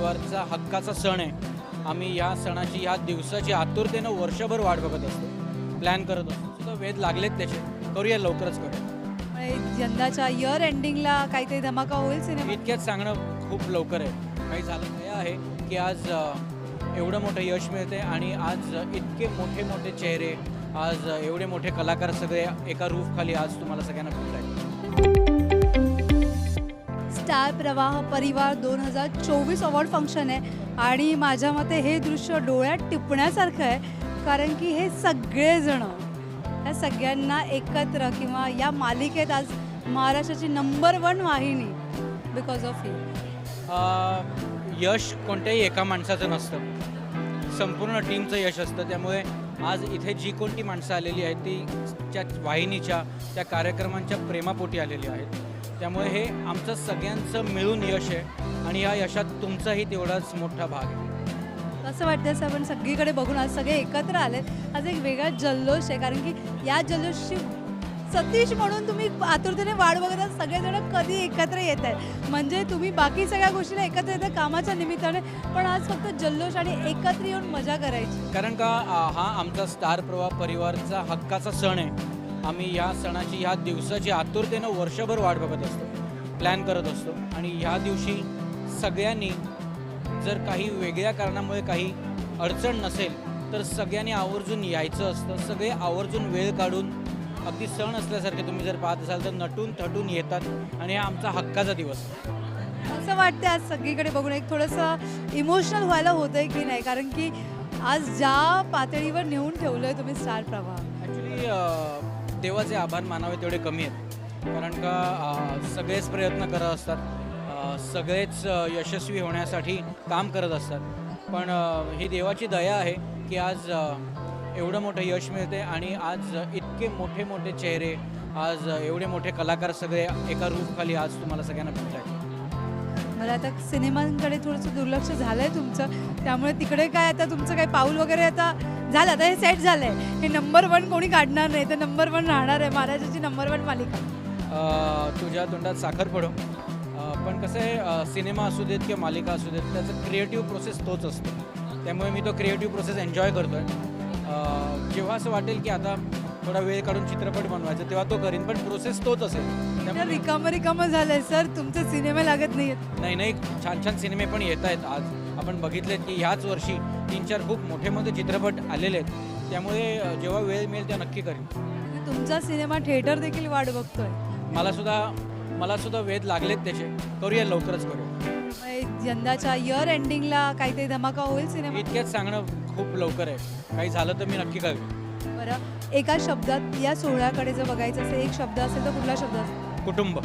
परिवारचा हक्काचा सण आहे. आम्ही या सणाची ह्या दिवसाची आतुरतेनं वर्षभर वाट बघत असतो. प्लॅन करत असतो. सुद्धा वेध लागलेत त्याचे. करूया लवकरच करूया. यंदाच्या इयर एंडिंगला काहीतरी धमाका होईल सिनेमा इतक्यात सांगणं खूप लवकर आहे. काही झालं हे आहे की आज एवढं मोठं यश मिळते आणि आज इतके मोठे मोठे चेहरे आज एवढे मोठे कलाकार सगळे एका रूफखाली आज तुम्हाला सगळ्यांना भेटत आहेत. स्टार प्रवाह परिवार दोन हजार चोवीस अवॉर्ड फंक्शन आहे. आणि माझ्या मते हे दृश्य डोळ्यात टिपण्यासारखं आहे. कारण की हे सगळेजण या सगळ्यांना एकत्र किंवा या मालिकेत आज महाराष्ट्राची नंबर वन वाहिनी बिकॉज ऑफ ही यश कोणत्याही एका माणसाचं नसतं. संपूर्ण टीमचं यश असतं. त्यामुळे आज इथे जी कोणती माणसं आलेली आहेत ती त्या वाहिनीच्या त्या कार्यक्रमांच्या प्रेमापोटी आलेली आहेत. त्यामुळे हे आमचं सगळ्यांचं मिळून यश आहे आणि या यशात तुमचाही तेवढाच मोठा भाग आहे. असं वाटतं असं आपण सगळीकडे बघून आज सगळे एकत्र आले आज एक वेगळा जल्लोष आहे कारण की या जल्लोषची सतीश म्हणून तुम्ही आतुरतेने वाट बघत आहात. सगळेजण कधी एकत्र येत आहेत? म्हणजे तुम्ही बाकी सगळ्या गोष्टीला एकत्र येतात कामाच्या निमित्ताने पण आज फक्त जल्लोष आणि एकत्र येऊन मजा करायची. कारण का हा आमचा स्टार प्रवाह परिवारचा हक्काचा सण आहे. आम्ही या सणाची ह्या दिवसाची आतुरतेनं वर्षभर वाट बघत असतो प्लॅन करत असतो. आणि ह्या दिवशी सगळ्यांनी जर काही वेगळ्या कारणामुळे काही अडचण नसेल तर सगळ्यांनी आवर्जून यायचं असतं. सगळे आवर्जून वेळ काढून अगदी सण असल्यासारखे तुम्ही जर पाहत असाल तर नटून थटून येतात. आणि हा आमचा हक्काचा दिवस. आहे. असं वाटतं आज सगळीकडे बघून. एक थोडंसं इमोशनल व्हायला होतंय की नाही? कारण की आज ज्या पातळीवर नेऊन ठेवलंय तुम्ही स्टार प्रवाह. ॲक्च्युली देवाचे आभार मानावे तेवढे कमी आहेत. कारण का सगळेच प्रयत्न करत असतात. सगळेच यशस्वी होण्यासाठी काम करत असतात. पण ही देवाची दया आहे की आज एवढं मोठं यश मिळते आणि आज इतके मोठे मोठे चेहरे आज एवढे मोठे कलाकार सगळे एका रूपखाली आज तुम्हाला सगळ्यांना भेटत आहेत मला आता सिनेमांकडे थोडंसं दुर्लक्ष झालं आहे तुमचं. त्यामुळे तिकडे काय आता तुमचं काही पाऊल वगैरे आता झालं? आता हे सेट झालं आहे हे नंबर वन कोणी काढणार नाही. तर नंबर वन राहणार आहे. महाराजाची नंबर वन मालिका. तुझ्या तोंडात साखर पडो. पण कसं आहे सिनेमा असू देत किंवा मालिका असू देत त्याचं क्रिएटिव्ह प्रोसेस तोच असतो. त्यामुळे मी तो क्रिएटिव्ह प्रोसेस एन्जॉय करतो आहे जेव्हा असं वाटेल की आता थोडा वेळ काढून चित्रपट बनवायचा तेव्हा तो करीन पण प्रोसेस तोच असेल. त्यामुळे रिकामं रिकामं झालंय सर. तुमचे सिनेमे लागत नाहीयेत. नाही नाही छान छान सिनेमे पण येत आहेत आज. आपण बघितलेत की ह्याच वर्षी तीन चार खूप मोठे मोठे चित्रपट आलेले आहेत. त्यामुळे जेव्हा वेळ मिळेल तेव्हा नक्की करीन. तुमचा सिनेमा थिएटर देखील वाट बघतोय. मला सुद्धा मला सुद्धा वेध लागलेत त्याचे. करूया लवकरच करूया. म्हणजे यंदाच्या इयर एंडिंगला काहीतरी धमाका होईल सिनेमा इतक्यात सांगणं खूप लवकर आहे. काही झालं तर मी नक्की कळवेन. बरं एका शब्दात या सोहळ्याकडे जर बघायचं असेल एक शब्द असेल तर कुठला शब्द असेल? कुटुंब.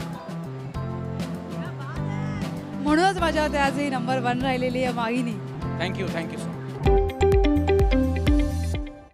म्हणूनच माझ्या आज ही नंबर वन राहिलेली आहे वाहिनी थँक्यू थँक्यू सो मच